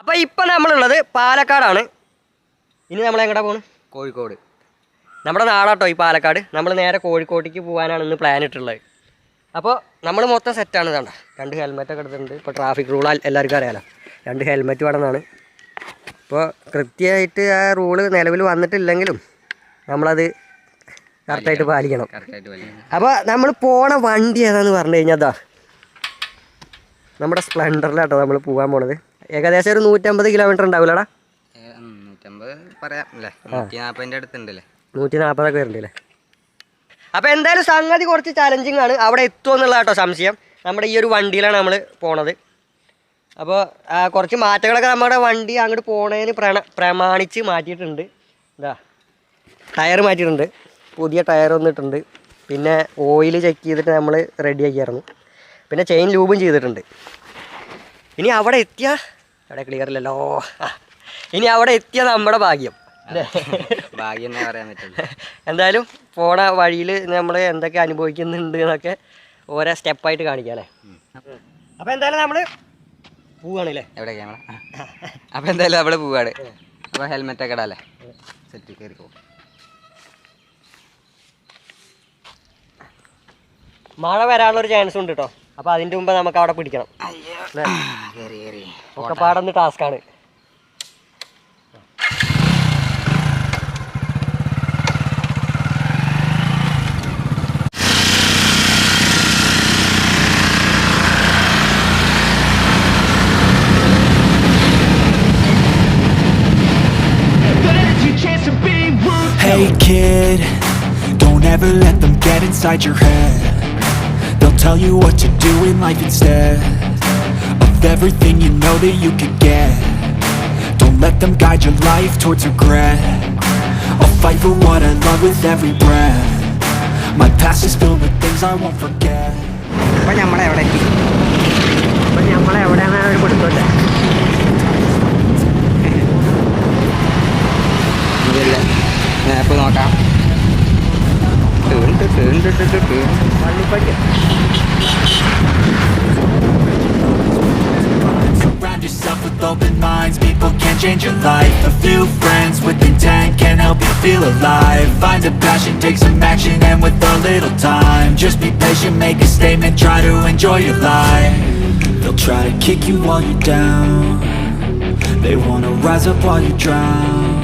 അപ്പോൾ ഇപ്പൊ നമ്മളുള്ളത് പാലക്കാടാണ്. ഇനി നമ്മൾ എങ്ങോട്ടാ പോണ്? കോഴിക്കോട്. നമ്മുടെ നാടാട്ടോ ഈ പാലക്കാട്. നമ്മൾ നേരെ കോഴിക്കോട്ടേക്ക് പോകാനാണ് ഇന്ന് പ്ലാൻ ഇട്ടുള്ളത് അപ്പോൾ നമ്മൾ മൊത്തം സെറ്റാണ് കണ്ട രണ്ട് ഹെൽമെറ്റൊക്കെ എടുത്തിട്ടുണ്ട്. ഇപ്പോൾ ട്രാഫിക് റൂൾ എല്ലാവർക്കും അറിയാലോ. രണ്ട് ഹെൽമെറ്റ് വേണമെന്നാണ് ഇപ്പോൾ കൃത്യമായിട്ട് ആ റൂൾ നിലവിൽ വന്നിട്ടില്ലെങ്കിലും നമ്മളത് കറക്റ്റായിട്ട് പാലിക്കണം. അപ്പോൾ നമ്മൾ പോണ വണ്ടി ഏതാന്ന് പറഞ്ഞു കഴിഞ്ഞാൽ അതാ നമ്മുടെ സ്പ്ലെൻഡറിലാട്ടോ നമ്മൾ പോകാൻ പോണത്. ഏകദേശം ഒരു നൂറ്റമ്പത് കിലോമീറ്റർ ഉണ്ടാവില്ലടാ നൂറ്റമ്പത് പറയാം അല്ലേ? നൂറ്റി നാൽപ്പതിന്റെ അടുത്തുണ്ടല്ലേ? നൂറ്റി നാൽപ്പതൊക്കെ വരുന്നുണ്ടല്ലേ? അപ്പോൾ എന്തായാലും സംഗതി കുറച്ച് ചലഞ്ചിങ് ആണ്. അവിടെ എത്തുമോ എന്നുള്ള കേട്ടോ സംശയം. നമ്മുടെ ഈ ഒരു വണ്ടിയിലാണ് നമ്മൾ പോണത്. അപ്പോൾ കുറച്ച് മാറ്റങ്ങളൊക്കെ നമ്മുടെ വണ്ടി അങ്ങോട്ട് പോണതിന് പ്രണ പ്രമാണിച്ച് മാറ്റിയിട്ടുണ്ട്. ഇതാ ടയർ മാറ്റിയിട്ടുണ്ട്. പുതിയ ടയർ വന്നിട്ടുണ്ട്. പിന്നെ ഓയിൽ ചെക്ക് ചെയ്തിട്ട് നമ്മൾ റെഡിയാക്കിയായിരുന്നു പിന്നെ ചെയിൻ ലൂബും ചെയ്തിട്ടുണ്ട്. ഇനി അവിടെ എത്തിയ അവിടെ ക്ലിയർ ഇല്ലല്ലോ. ഇനി അവിടെ എത്തിയ നമ്മുടെ ഭാഗ്യം. ഭാഗ്യം എന്നേ പറയാൻ പറ്റില്ല എന്തായാലും പോണ വഴിയിൽ നമ്മൾ എന്തൊക്കെ അനുഭവിക്കുന്നുണ്ട് എന്നൊക്കെ ഓരോ സ്റ്റെപ്പായിട്ട് കാണിക്കാം അല്ലേ? അപ്പോൾ എന്തായാലും നമ്മൾ പോവാണല്ലേ എവിടെ ക്യാമറ അപ്പോൾ എന്തായാലും അവിടെ പോവാണ്. അപ്പോൾ ഹെൽമെറ്റ് ഒക്കെ ഇടാല്ലേ സെറ്റ് കയറി പോകും മഴ വരാനുള്ളൊരു ചാൻസ് ഉണ്ട് കേട്ടോ അപ്പോൾ അതിന്റെ മുമ്പ് നമുക്ക് അവിടെ പിടിക്കണം. ഒക്കെ പാടന്ന് ടാസ്ക്കാണ്. Hey kid, don't ever let them get inside your head. They'll tell you what to do in life instead of everything you know that you could get. Don't let them guide your life towards regret. I'll fight for what I love with every breath. My past is filled with things I won't forget. അപ്പോൾ നമ്മളെവിടെ എത്തി അപ്പം നമ്മൾ എവിടെയാണ് ഒരു കൊടുത്തോട്ടെ ഇതില്ല മാപ്പ് നോക്കാം మళ్ళీ పడి yourself with open minds People can change your life A few friends with intent can help you feel alive Find a passion, take some action, and with a little time Just be patient, make a statement, try to enjoy your life They'll try to kick you while you're down. They wanna rise up while you drown.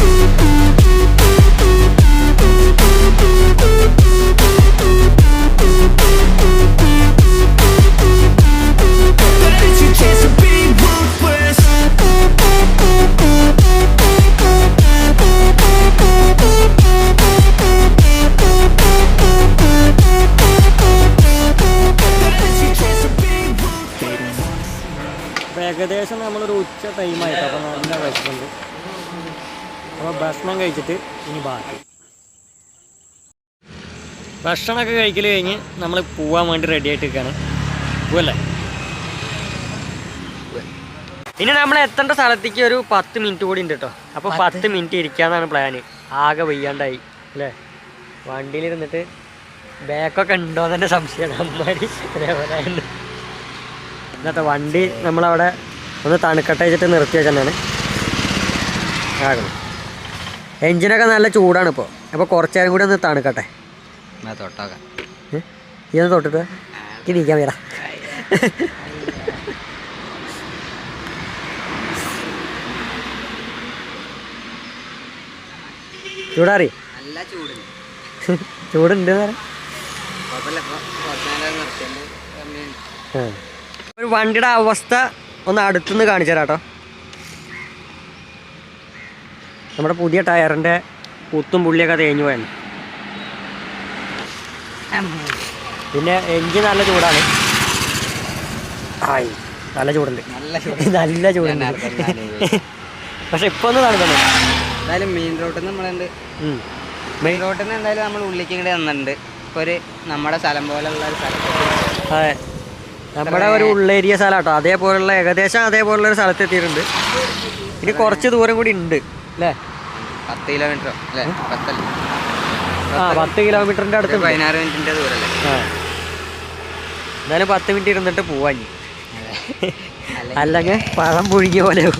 ടൈമായിട്ട് അപ്പോൾ നല്ല വിശപ്പുണ്ട് അപ്പോൾ ഭക്ഷണം കഴിച്ചിട്ട് ഇനി ബാക്കി. ഭക്ഷണമൊക്കെ കഴിക്കൽ കഴിഞ്ഞ് നമ്മൾ പോവാൻ വേണ്ടി റെഡി ആയിട്ട് നിൽക്കുകയാണ് പോവല്ലേ? ഇനി നമ്മൾ എത്തേണ്ട സ്ഥലത്തേക്ക് ഒരു പത്ത് മിനിറ്റ് കൂടി ഉണ്ട് കേട്ടോ. അപ്പോൾ പത്ത് മിനിറ്റ് ഇരിക്കാന്നാണ് പ്ലാന് ആകെ വയ്യാണ്ടായി അല്ലേ? വണ്ടിയിലിരുന്നിട്ട് ബാക്കൊക്കെ ഉണ്ടോ എന്നെ സംശയമാണ്. അമ്മാടി അതേപോലെ ഉണ്ട് ഇന്നത്തെ വണ്ടി നമ്മളവിടെ ഒന്ന് തണുക്കട്ടെ വെച്ചിട്ട് നിർത്തി വെച്ചാണ് ആകണം എൻജിനൊക്കെ നല്ല ചൂടാണ് ഇപ്പോൾ അപ്പോൾ കുറച്ച് നേരം കൂടി ഒന്ന് തണുക്കട്ടെ. തൊട്ടോക്കാം? ഈ ഒന്ന് തൊട്ടിട്ട് എനിക്ക് നീക്കാൻ വരാം ചൂടാറി? ചൂടുണ്ട്. ഒരു വണ്ടിയുടെ അവസ്ഥ ഒന്ന് അടുത്തുനിന്ന് കാണിച്ചു തരാം കേട്ടോ. നമ്മുടെ പുതിയ ടയറിന്റെ കുത്തും പുള്ളിയൊക്കെ തേഞ്ഞു പോയാണ് പിന്നെ എഞ്ചി നല്ല ചൂടാണ്. ആയി നല്ല ചൂടുണ്ട്. നല്ല ചൂട് ചൂടുണ്ട്. പക്ഷെ ഇപ്പൊ ഒന്ന് നടക്കുന്നു എന്തായാലും മെയിൻ റോഡിൽ നിന്ന് നമ്മളുണ്ട് മെയിൻ റോഡിൽ നിന്ന് എന്തായാലും നമ്മൾ ഉള്ളിലേക്ക് ഇങ്ങോട്ട് വന്നിട്ടുണ്ട്. ഇപ്പോൾ ഒരു നമ്മുടെ സ്ഥലം പോലെയുള്ള ഒരു സ്ഥലം. അതെ. നമ്മുടെ ഒരു ഉള്ളേരിയ സ്ഥലം കേട്ടോ. അതേപോലുള്ള ഏകദേശം അതേപോലുള്ള ഒരു സ്ഥലത്ത് എത്തിയിട്ടുണ്ട്. ഇനി കുറച്ച് ദൂരം കൂടി ഉണ്ട് അല്ലേ? പത്ത് കിലോമീറ്റർ അല്ലേ? പത്തല്ലേ? ആ പത്ത് കിലോമീറ്ററിന്റെ അടുത്ത് പതിനാറ് മിനിറ്റിന്റെ ദൂരല്ലേ? ആ. എന്നാലും പത്ത് മിനിറ്റ് ഇരുന്നിട്ട് പോവാൻ അല്ലെങ്കിൽ പഴം പുഴുങ്ങിയ പോലെയാവും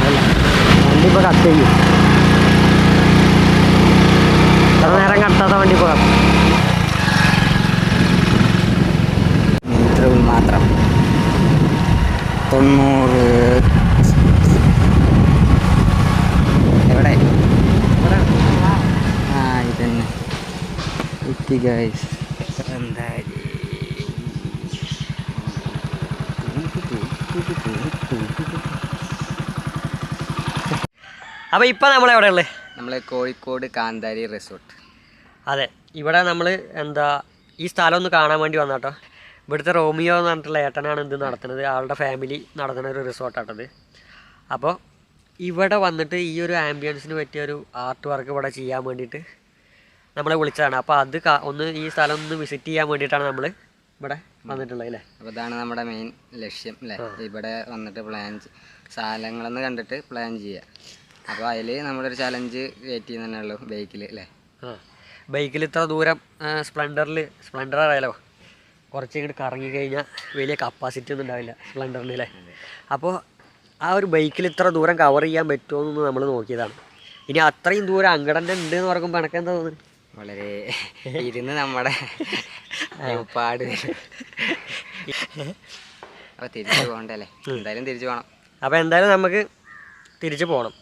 അല്ല, വണ്ടി ഇപ്പോൾ കട്ട് ചെയ്യും എത്ര നേരം കട്ടാത്ത വണ്ടി പോകാം. മാത്രം. തൊണ്ണൂറ്. എവിടെ? ആ ഇതന്നെ. ഇത്തി ഗൈസ് എന്താ അപ്പോൾ നമ്മൾ എവിടെ ഉള്ളത് നമ്മളെ കോഴിക്കോട് കാന്താരി റിസോർട്ട്. അതെ ഇവിടെ നമ്മൾ എന്താ ഈ സ്ഥലം ഒന്ന് കാണാൻ വേണ്ടി വന്നാട്ടോ. ഇവിടുത്തെ റോമിയോ എന്ന് പറഞ്ഞിട്ടുള്ള ഏട്ടനാണ് ഇത് നടത്തുന്നത്. ആളുടെ ഫാമിലി നടത്തുന്ന ഒരു റിസോർട്ടാട്ടത് അപ്പോൾ ഇവിടെ വന്നിട്ട് ഈ ഒരു ആംബിയൻസിന് പറ്റിയ ഒരു ആർട്ട് വർക്ക് ഇവിടെ ചെയ്യാൻ വേണ്ടിയിട്ട് നമ്മളെ വിളിച്ചതാണ്. അപ്പോൾ അത് ഒന്ന് ഈ സ്ഥലം ഒന്ന് വിസിറ്റ് ചെയ്യാൻ വേണ്ടിയിട്ടാണ് നമ്മൾ ഇവിടെ വന്നിട്ടുള്ളത് അല്ലേ? അപ്പോൾ ഇതാണ് നമ്മുടെ മെയിൻ ലക്ഷ്യം അല്ലേ? ഇവിടെ വന്നിട്ട് പ്ലാൻ സ്ഥലങ്ങളെന്ന് കണ്ടിട്ട് പ്ലാൻ ചെയ്യുക അപ്പോൾ അതിൽ നമ്മളൊരു ചലഞ്ച് കയറ്റി തന്നെ ബൈക്കിൽ ബൈക്കിൽ അല്ലേ? ബൈക്കിൽ ഇത്ര ദൂരം സ്പ്ലെൻഡറിൽ സ്പ്ലെൻഡർ അറിയാലോ കുറച്ച് ഇങ്ങോട്ട് കറങ്ങി കഴിഞ്ഞാൽ വലിയ കപ്പാസിറ്റി ഒന്നും ഉണ്ടാവില്ല സ്പ്ലെൻഡറിന് അല്ലേ? അപ്പോൾ ആ ഒരു ബൈക്കിൽ ഇത്ര ദൂരം കവർ ചെയ്യാൻ പറ്റുമോ എന്ന് നമ്മൾ നോക്കിയതാണ്. ഇനി അത്രയും ദൂരം അങ്കടന്റെ ഉണ്ട് എന്ന് പറയുമ്പോൾ എനക്ക് എന്താ തോന്നുന്നു വളരെ ഇരുന്ന് നമ്മുടെ പാട് അപ്പോൾ തിരിച്ചു പോകണ്ടല്ലേ എന്തായാലും തിരിച്ചു പോകണം അപ്പോൾ എന്തായാലും നമുക്ക് തിരിച്ചു പോകണം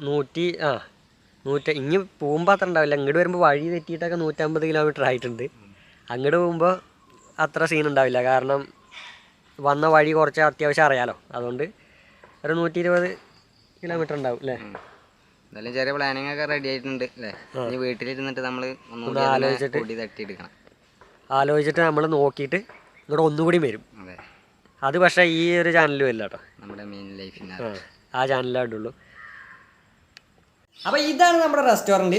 നൂറ്റി ആ നൂറ്റ ഇനി പോകുമ്പോൾ അത്ര ഉണ്ടാവില്ല. അങ്ങോട്ട് വരുമ്പോൾ വഴി തെറ്റിയിട്ടൊക്കെ നൂറ്റമ്പത് കിലോമീറ്റർ ആയിട്ടുണ്ട്. അങ്ങോട്ട് പോകുമ്പോൾ അത്ര സീൻ ഉണ്ടാവില്ല. കാരണം വന്ന വഴി കുറച്ച് അത്യാവശ്യം അറിയാലോ. അതുകൊണ്ട് ഒരു നൂറ്റി ഇരുപത് കിലോമീറ്റർ ഉണ്ടാവും അല്ലേ എന്നാലും ചെറിയ പ്ലാനിങ് ഒക്കെ റെഡി ആയിട്ടുണ്ട് അല്ലേ ഇനി വീട്ടിലിരുന്നിട്ട് നമ്മൾ ഒന്നുകൂടി ആലോചിച്ചിട്ട് കൂടി തട്ടിയെടുക്കണം. ആലോചിച്ചിട്ട് നമ്മൾ നോക്കിയിട്ട് ഇങ്ങോട്ട് ഒന്നുകൂടി വരും. അതെ. പക്ഷേ ഈ ഒരു ചാനലും അല്ല കേട്ടോ. നമ്മുടെ മെയിൻ ലൈഫിന് ആ, ആ ചാനലായിട്ടുള്ളൂ അപ്പോൾ ഇതാണ് നമ്മുടെ റെസ്റ്റോറന്റ്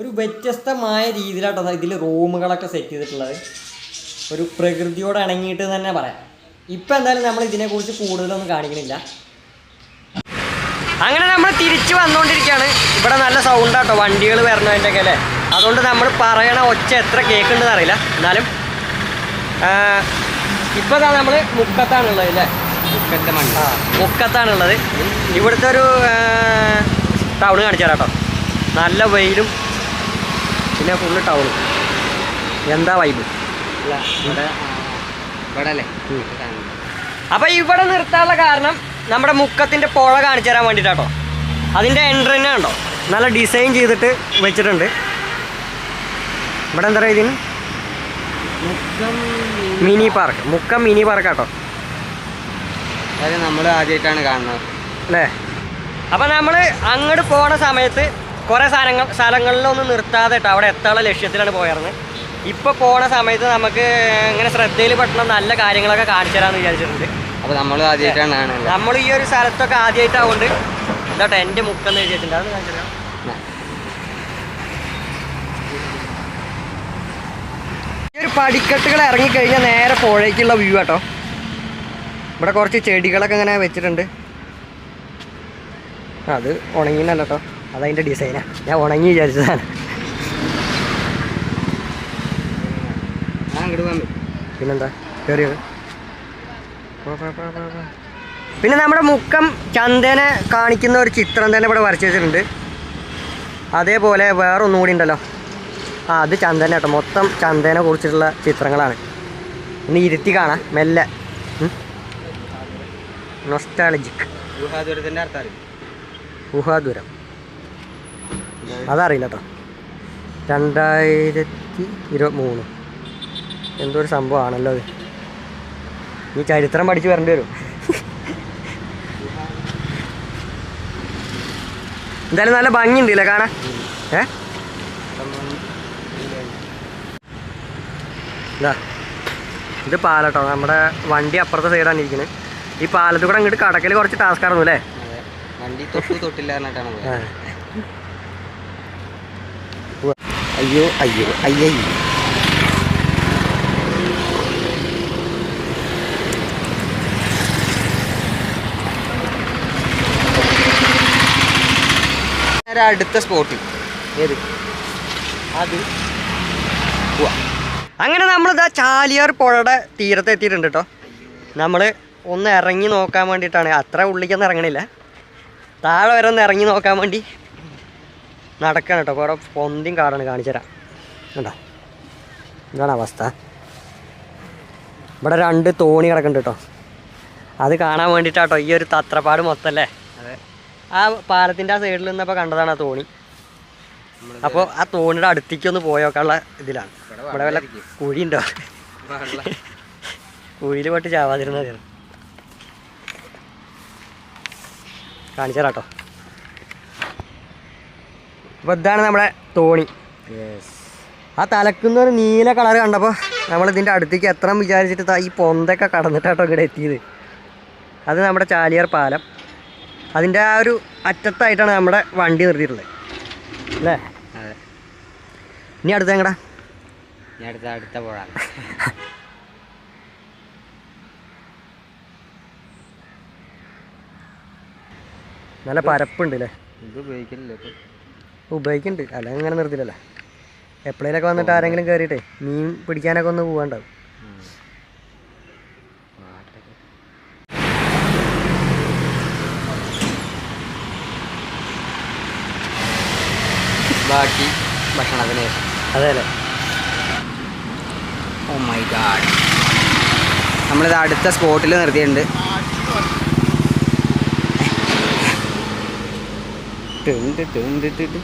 ഒരു വ്യത്യസ്തമായ രീതിയിലാട്ടോ ഇതിൽ റൂമുകളൊക്കെ സെറ്റ് ചെയ്തിട്ടുള്ളത്. ഒരു പ്രകൃതിയോട് ഇണങ്ങിയിട്ട് തന്നെ പറയാം. ഇപ്പം എന്തായാലും നമ്മൾ ഇതിനെക്കുറിച്ച് കൂടുതലൊന്നും കാണിക്കണില്ല. അങ്ങനെ നമ്മൾ തിരിച്ചു വന്നുകൊണ്ടിരിക്കുകയാണ് ഇവിടെ നല്ല സൗണ്ടാട്ടോ വണ്ടികൾ വരണതിന്റെ ഒക്കെ അല്ലേ? അതുകൊണ്ട് നമ്മൾ പറയണ ഒച്ച എത്ര കേൾക്കുന്നുണ്ടെന്ന് അറിയില്ല. എന്നാലും ഇപ്പോൾ നമ്മൾ മുക്കത്താണുള്ളത് അല്ലേ? മുക്കത്തെ മണ്ണ. മുക്കത്താണുള്ളത്. ഇവിടുത്തെ ഒരു ടൗൺ കാണിച്ചു തരാം കേട്ടോ. നല്ല വെയിലും പിന്നെ ഫുള്ള് ടൗണും എന്താ വൈബ് അപ്പോൾ ഇവിടെ നിർത്താനുള്ള കാരണം നമ്മുടെ മുക്കത്തിന്റെ പുഴ കാണിച്ചു തരാൻ വേണ്ടിയിട്ടാട്ടോ അതിന്റെ എൻട്രന്നെ ഉണ്ടോ നല്ല ഡിസൈൻ ചെയ്തിട്ട് വെച്ചിട്ടുണ്ട്. ഇവിടെ എന്താ പറയുക ഇതിന്? Mini park. മുക്കം മിനി പാർക്കാട്ടോ. അതായത് നമ്മൾ ആദ്യമായിട്ടാണ് കാണുന്നത്. അല്ലേ? അപ്പം നമ്മൾ അങ്ങോട്ട് പോണ സമയത്ത് കുറേ സ്ഥലങ്ങൾ സ്ഥലങ്ങളിലൊന്നും നിർത്താതെ കേട്ടോ അവിടെ എത്താനുള്ള ലക്ഷ്യത്തിലാണ് പോയിരുന്നത് ഇപ്പോൾ പോണ സമയത്ത് നമുക്ക് ഇങ്ങനെ ശ്രദ്ധയിൽ പെട്ടുന്ന നല്ല കാര്യങ്ങളൊക്കെ കാണിച്ചു തരാമെന്ന് വിചാരിച്ചിട്ടുണ്ട്. അപ്പോൾ നമ്മൾ ആദ്യമായിട്ടാണ് നമ്മൾ ഈ ഒരു സ്ഥലത്തൊക്കെ ആദ്യമായിട്ടാവുകൊണ്ട് എന്താ എന്റെ മുക്കെന്ന് എഴുതിയിട്ടുണ്ട്. അതൊന്ന് കാണിച്ചു തരാം. ഈ ഒരു പടിക്കെട്ടുകൾ ഇറങ്ങിക്കഴിഞ്ഞാൽ നേരെ പുഴയ്ക്കുള്ള വ്യൂ കേട്ടോ ഇവിടെ കുറച്ച് ചെടികളൊക്കെ ഇങ്ങനെ വെച്ചിട്ടുണ്ട്. അത് ഉണങ്ങിയില്ല കേട്ടോ അതതിന്റെ ഡിസൈനാണ് ഞാൻ ഉണങ്ങി വിചാരിച്ചതാണ്. പിന്നെന്താ? കയറിയത് പിന്നെ നമ്മുടെ മുക്കം ചന്ദനെ കാണിക്കുന്ന ഒരു ചിത്രം തന്നെ ഇവിടെ വരച്ചു വെച്ചിട്ടുണ്ട്. അതേപോലെ വേറെ ഒന്നും കൂടി ഉണ്ടല്ലോ. ആ അത് ചന്ദന കേട്ടോ മൊത്തം ചന്ദനെ കുറിച്ചിട്ടുള്ള ചിത്രങ്ങളാണ്. ഇനി ഇരുത്തി കാണാം. മെല്ലെ. നൊസ്റ്റാളജിക് ഗുഹാദുരത്തിന്റെ അർത്ഥം ഊഹാദൂരം അതറിയില്ല കേട്ടോ രണ്ടായിരത്തി ഇരുപത്തി മൂന്ന് എന്തോ ഒരു സംഭവമാണല്ലോ അത്. ഈ ചരിത്രം പഠിച്ചു വരേണ്ടി വരും. എന്തായാലും നല്ല ഭംഗിയുണ്ട് ഇല്ലേ കാണാൻ? ഏ? ഇതാ. പാലട്ടോ നമ്മുടെ വണ്ടി അപ്പുറത്തെ സൈഡാണ് ഇരിക്കുന്നത് ഈ പാലത്തിൽ കൂടെ അങ്ങോട്ട് കടക്കൽ കുറച്ച് ടാസ്ക് ആയിരുന്നു അല്ലേ? വണ്ടി തൊട്ടു തൊട്ടില്ല പറഞ്ഞിട്ടാണ് അയ്യോ അയ്യോ അയ്യോ. അടുത്ത സ്പോട്ട് ഏത്? അത്. അങ്ങനെ നമ്മളിതാ ചാലിയാർ പുഴയുടെ തീരത്ത് എത്തിയിട്ടുണ്ട് കേട്ടോ നമ്മൾ ഒന്ന് ഇറങ്ങി നോക്കാൻ വേണ്ടിയിട്ടാണ്. അത്ര ഉള്ളിക്കൊന്നും ഇറങ്ങണില്ല. താഴെ വരെ ഒന്ന് ഇറങ്ങി നോക്കാൻ വേണ്ടി നടക്കണം കേട്ടോ. കുറേ പൊന്തിയും കാടാണ് കാണിച്ചു തരാം. കണ്ടോ? ഇതാണ് അവസ്ഥ. ഇവിടെ രണ്ട് തോണി കിടക്കുന്നുണ്ട് കേട്ടോ. അത് കാണാൻ വേണ്ടിയിട്ടാട്ടോ ഈ ഒരു തത്രപ്പാട് മൊത്തം അല്ലേ? അതെ. ആ പാലത്തിന്റെ ആ സൈഡിൽ നിന്നപ്പോൾ കണ്ടതാണ് ആ തോണി. അപ്പോൾ ആ തോണിയുടെ അടുത്തേക്ക് ഒന്ന് പോയോക്കാനുള്ള ഇതിലാണ്. ഇവിടെ വല്ല കുഴിയുണ്ടോ? ഉണ്ടോ കുഴിയിൽ പോയിട്ട് ചാവാതിരുന്നത് കാണിച്ചു കേട്ടോ അപ്പോൾ ഇതാണ് നമ്മുടെ തോണി. ആ തലക്കുന്ന ഒരു നീല കളർ കണ്ടപ്പോൾ ഇതിന്റെ അടുത്തേക്ക് എത്ര വിചാരിച്ചിട്ട് ഈ പൊന്തൊക്കെ കടന്നിട്ടാട്ടോ ഇവിടെ എത്തിയത്. അത് നമ്മുടെ ചാലിയാർ പാലം. അതിന്റെ ആ ഒരു അറ്റത്തായിട്ടാണ് നമ്മുടെ വണ്ടി നിർത്തിയിട്ടുള്ളത്. അല്ലേ? ഇനി അടുത്ത എങ്ങടാ? ഇനി അടുത്ത അടുത്ത പുഴ നല്ല പരപ്പുണ്ട് അല്ലേ ഉപയോഗിക്കുന്നുണ്ട് അല്ലെങ്കിൽ അങ്ങനെ നിർത്തില്ലല്ലേ എപ്പോഴേലൊക്കെ വന്നിട്ട് ആരെങ്കിലും കയറിയിട്ടേ മീൻ പിടിക്കാനൊക്കെ ഒന്ന് പോകാണ്ടാവും ബാക്കി ഭക്ഷണത്തിന് ശേഷം. അതെ അല്ലേ ഓ മൈ ഗാഡ് നമ്മളിത് അടുത്ത സ്പോട്ടിൽ നിർത്തിയിട്ടുണ്ട്. ടുണ്ട് ടുണ്ട്.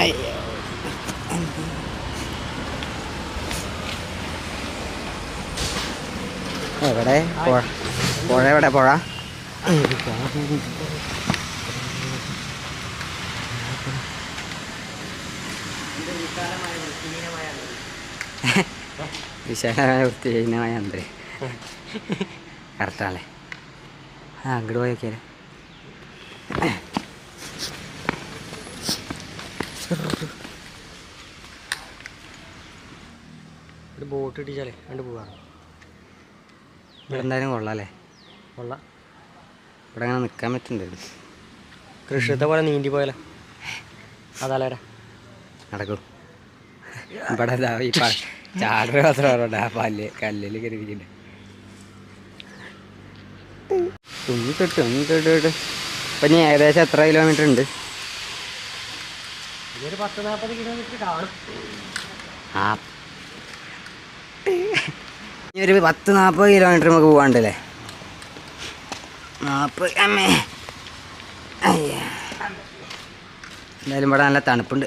അയ്യോ. എവിടെ? പുഴ എവിടെ പുഴ വിശാലമായ വൃത്തിഹീനമായ അന്തരേ കറക്റ്റാണല്ലേ. ആ അങ്ങോട്ട് പോയി നോക്കിയാലേ ഒരു ബോട്ട് ഇടിച്ചാലേ കണ്ട് പോവാണ് ഇവിടെ എന്തായാലും കൊള്ളാം അല്ലേ കൊള്ളാം. ഇവിടെ അങ്ങനെ നിൽക്കാൻ പറ്റുന്നുണ്ട് കൃഷിത്തെ പോലെ നീന്തി പോയാലോ? അതാലേ നടക്കൂ. ഇവിടെ ഈ മാത്രം ആ പല്ല് കല്ലിൽ കരുതിയിട്ടുണ്ട്. ഇപ്പം ഇനി ഏകദേശം എത്ര കിലോമീറ്റർ ഉണ്ട്? ആ. ഇനി ഒരു പത്ത് നാൽപ്പത് കിലോമീറ്റർ നമുക്ക് പോകാണ്ടല്ലേ നാൽപ്പത് അമ്മേ. അയ്യ. എന്തായാലും ഇവിടെ നല്ല തണുപ്പുണ്ട്.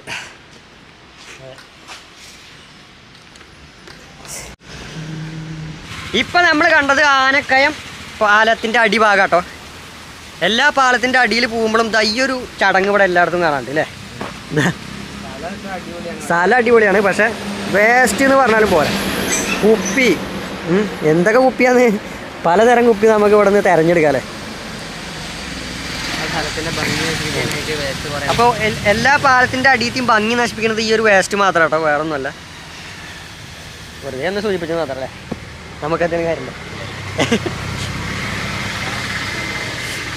ഇപ്പം നമ്മൾ കണ്ടത് ആനക്കയം പാലത്തിന്റെ അടിഭാഗം കേട്ടോ എല്ലാ പാലത്തിന്റെ അടിയിൽ പോകുമ്പോഴും ഒരു ചടങ്ങ് ഇവിടെ എല്ലായിടത്തും കാണാണ്ട് അല്ലേ. സ്ഥലം അടിപൊളിയാണ് പക്ഷെ വേസ്റ്റ് എന്ന് പറഞ്ഞാലും പോരാ. കുപ്പി എന്തൊക്കെ കുപ്പിയാന്ന് പലതരം കുപ്പി നമുക്ക് ഇവിടെ നിന്ന് തിരഞ്ഞെടുക്കാം അല്ലേ അപ്പോൾ എല്ലാ പാലത്തിന്റെ അടിയത്തെയും ഭംഗി നശിപ്പിക്കുന്നത് ഈ ഒരു വേസ്റ്റ് മാത്രം കേട്ടോ വേറെ ഒന്നുമല്ല വെറുതെ ഒന്ന് സൂചിപ്പിച്ചത് മാത്രമല്ലേ? നമുക്ക് എന്തെങ്കിലും കാര്യമുണ്ടോ?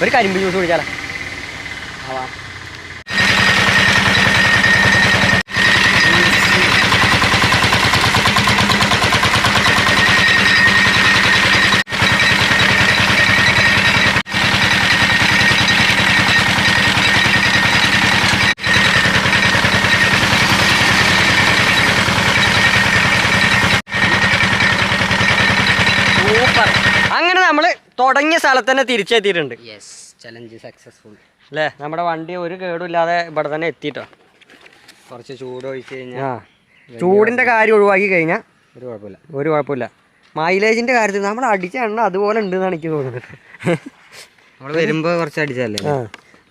ഒരു കരിമ്പ് ജ്യൂസ് കുടിച്ചാലോ ആവാം സൂപ്പർ അങ്ങനെ നമ്മൾ തുടങ്ങിയ സ്ഥലത്ത് തന്നെ തിരിച്ചെത്തിയിട്ടുണ്ട്. യെസ് ചലഞ്ച് സക്സസ്ഫുൾ അല്ലേ? നമ്മുടെ വണ്ടി ഒരു കേടുമില്ലാതെ ഇവിടെ തന്നെ എത്തിയിട്ടോ? കുറച്ച് ചൂട് ഒഴിച്ച് ആ. കഴിഞ്ഞാൽ ചൂടിന്റെ കാര്യം ഒഴിവാക്കി കഴിഞ്ഞാൽ ഒരു കുഴപ്പമില്ല. ഒരു കുഴപ്പമില്ല. മൈലേജിന്റെ കാര്യത്തിൽ നമ്മൾ അടിച്ച എണ്ണ അതുപോലെ ഉണ്ടെന്നാണ് എനിക്ക് തോന്നുന്നത്. നമ്മൾ വരുമ്പോൾ കുറച്ച് അടിച്ചല്ലേ ആ.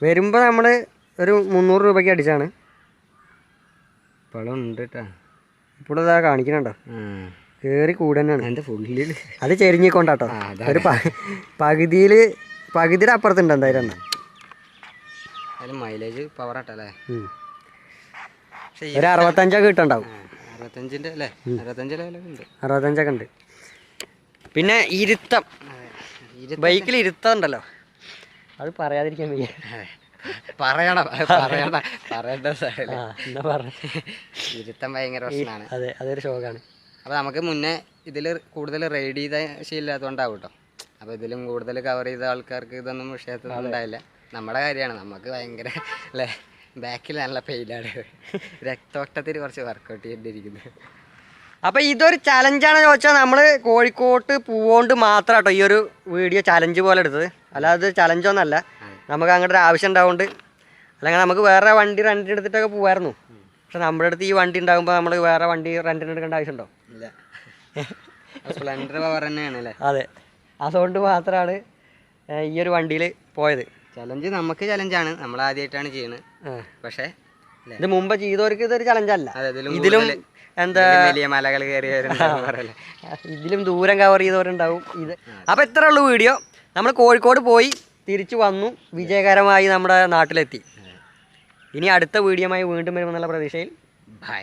വരുമ്പോൾ നമ്മൾ ഒരു മുന്നൂറ് രൂപയ്ക്ക് അടിച്ചാണ്. ഇപ്പോഴും ഉണ്ട് കേട്ടോ ഇപ്പോഴും ഇതാ കാണിക്കണുണ്ടോ കയറി കൂടാനാണ് എന്റെ എന്റെ ഫുള്ളിൽ അത് ചെരിഞ്ഞിക്കൊണ്ടാട്ടോ. ഒരു പകുതിയിൽ പകുതിയുടെ അപ്പുറത്തുണ്ട് എന്തായാലും എണ്ണ അതിൽ മൈലേജ് പവർ ആട്ടല്ലേ ഒരു അറുപത്തഞ്ചൊക്കെ കിട്ടണ്ടാവും. അറുപത്തഞ്ചിന്റെ അല്ലേ? അറുപത്തഞ്ച് ലെവലൊക്കെ ഉണ്ട്. അറുപത്തഞ്ചൊക്കെ ഉണ്ട്. പിന്നെ ഇരുത്തം. ബൈക്കിൽ ഇരുത്തം ഉണ്ടല്ലോ. അത് പറയാതിരിക്കാൻ വയ്യ. പറയണം പറയണം. പറയണ്ട സാറേ ഇരുത്തം ഭയങ്കര പ്രശ്നമാണ്. അതെ അതൊരു ഷോക്കാണ് അപ്പോൾ നമുക്ക് മുന്നേ ഇതിൽ കൂടുതൽ റെയ്ഡ് ചെയ്ത ശീലമില്ലാത്തതുകൊണ്ടാവും കേട്ടോ അപ്പോൾ ഇതിലും കൂടുതൽ കവർ ചെയ്ത ആൾക്കാർക്ക് ഇതൊന്നും വിഷയത്തൊന്നും ഉണ്ടായില്ല നമ്മുടെ കാര്യമാണ്. നമുക്ക് ഭയങ്കര അല്ലേ ബാക്കിൽ നല്ല പെയിലാണ്. രക്തോട്ടത്തിൽ കുറച്ച് വർക്കൗട്ട് ചെയ്തിരിക്കുന്നത് അപ്പോൾ ഇതൊരു ചലഞ്ചാണ് ചോദിച്ചാൽ നമ്മൾ കോഴിക്കോട്ട് പൂവോണ്ട് മാത്രം കേട്ടോ ഈ ഒരു വീഡിയോ ചലഞ്ച് പോലെ എടുത്തത്. അല്ലാതെ ചലഞ്ചൊന്നല്ല നമുക്ക് അങ്ങോട്ട് ഒരു ആവശ്യം ഉണ്ടാവുകൊണ്ട് അല്ലെങ്കിൽ നമുക്ക് വേറെ വണ്ടി റെന്റിനെടുത്തിട്ടൊക്കെ പോകായിരുന്നു പോവായിരുന്നു. പക്ഷെ നമ്മുടെ അടുത്ത് ഈ വണ്ടി ഉണ്ടാകുമ്പോൾ നമ്മൾ വേറെ വണ്ടി റെന്റിനെടുക്കേണ്ട ആവശ്യമുണ്ടോ സ്പ്ലെൻഡർ പവർ തന്നെയാണ് അല്ലേ അതെ. അതുകൊണ്ട് മാത്രമാണ് ഈ ഒരു വണ്ടിയിൽ പോയത്. ചലഞ്ച് നമുക്ക് ചലഞ്ചാണ് നമ്മൾ ആദ്യമായിട്ടാണ് ചെയ്യുന്നത്. പക്ഷേ ഇത് മുമ്പ് ചെയ്തവർക്ക് ഇതൊരു ചലഞ്ചല്ല ഇതിലും എന്താ വലിയ മലകൾ കയറി ഇതിലും ദൂരം കവർ ചെയ്തവരുണ്ടാവും. ഇത് അപ്പോൾ ഇത്ര ഉള്ളൂ വീഡിയോ നമ്മൾ കോഴിക്കോട് പോയി തിരിച്ചു വന്നു വിജയകരമായി നമ്മുടെ നാട്ടിലെത്തി. ഇനി അടുത്ത വീഡിയോമായി വീണ്ടും വരുമെന്നുള്ള പ്രതീക്ഷയിൽ. ബൈ